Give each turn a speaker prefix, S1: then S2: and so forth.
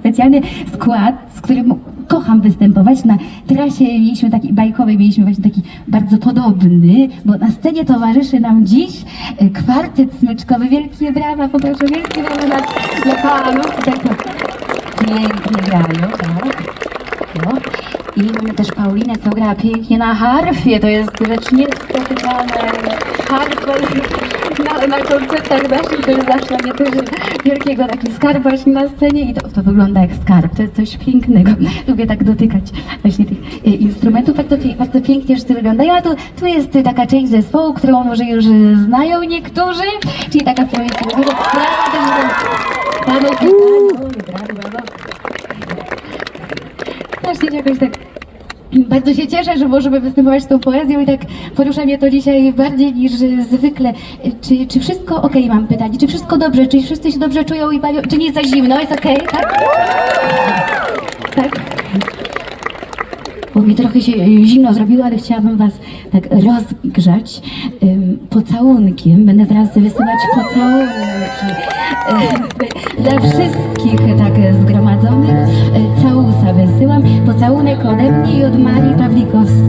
S1: specjalny skład, z którym kocham występować. Na trasie mieliśmy taki bajkowej, mieliśmy właśnie taki bardzo podobny, bo na scenie towarzyszy nam dziś e, kwartet smyczkowy. Wielkie brawa, poproszę, wielkie brawa dla, dla panów. Tak, to pięknie grają, tak. No. I mamy też Paulinę, co gra pięknie na harfie. To jest rzecz niespotykana. Harfa na, na koncertach naszych to jest zawsze mnie też wielkiego taki skarb właśnie na scenie i to, to wygląda jak skarb. To jest coś pięknego. Lubię tak dotykać właśnie tych e, instrumentów. Bardzo, bardzo pięknie wszyscy wyglądają. A tu, tu jest taka część zespołu, którą może już znają niektórzy, czyli taka projektu. Brawo do panów. Brawo, brawo. Strasznie jakoś tak bardzo się cieszę, że możemy występować z tą poezją i tak porusza mnie to dzisiaj bardziej niż zwykle. Czy, czy wszystko ok, mam pytanie, czy wszystko dobrze, czy wszyscy się dobrze czują i bawią, czy nie jest za zimno, jest okej, tak? Tak? Bo mi trochę się e, zimno zrobiło, ale chciałabym was tak rozgrzać ym, pocałunkiem. Będę teraz wysyłać pocałunki dla wszystkich tak zgromadzonych. E, Całusa wysyłam. Pocałunek ode mnie i od Marii Pawlikowskiej.